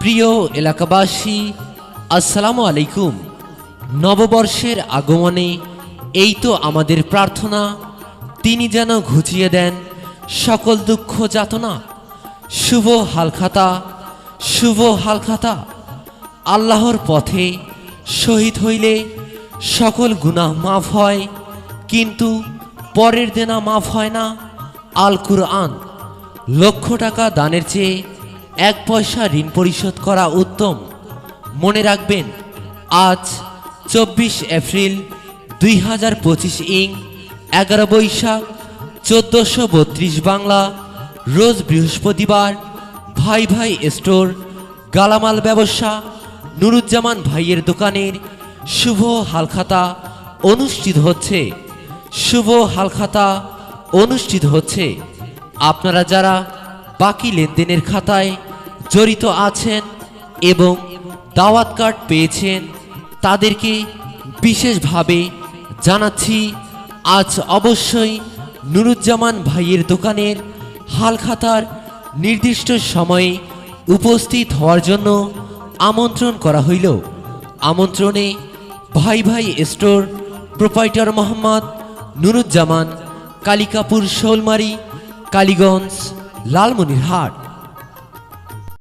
প্রিয় এলাকাবাসী, আসসালামু আলাইকুম। নববর্ষের আগমনে এই তো আমাদের প্রার্থনা, তিনি যেন ঘুচিয়ে দেন সকল দুঃখ যাতনা। শুভ হালখাতা শুভ হালখাতা। আল্লাহর পথে শহীদ হইলে সকল গুনাহ মাফ হয়, কিন্তু পরের দেনা মাফ হয় না। আল কুরআন লক্ষ টাকা দানের চেয়ে এক পয়সা ঋণ পরিশোধ করা উত্তম। মনে রাখবেন, আজ চব্বিশ এপ্রিল দুই হাজার পঁচিশ ইং, এগারো বৈশাখ, চোদ্দোশো বত্রিশ বাংলা, রোজ বৃহস্পতিবার ভাই ভাই স্টোর, গালামাল ব্যবসা, নুরুজ্জামান ভাইয়ের দোকানের শুভ হালখাতা অনুষ্ঠিত হচ্ছে। শুভ হালখাতা অনুষ্ঠিত হচ্ছে। আপনারা যারা বাকি লেনদেনের খাতায় জড়িত আছেন এবং দাওয়াত কার্ড পেয়েছেন, তাদেরকে বিশেষভাবে জানাচ্ছি, আজ অবশ্যই নুরুজ্জামান ভাইয়ের দোকানের হালখাতার নির্দিষ্ট সময়ে উপস্থিত হওয়ার জন্য আমন্ত্রণ করা হইল। আমন্ত্রণে ভাই ভাই স্টোর প্রোপাইটার মোহাম্মদ নুরুজ্জামান কালিকাপুর শোলমারি কালীগঞ্জ লালমনিরহাট।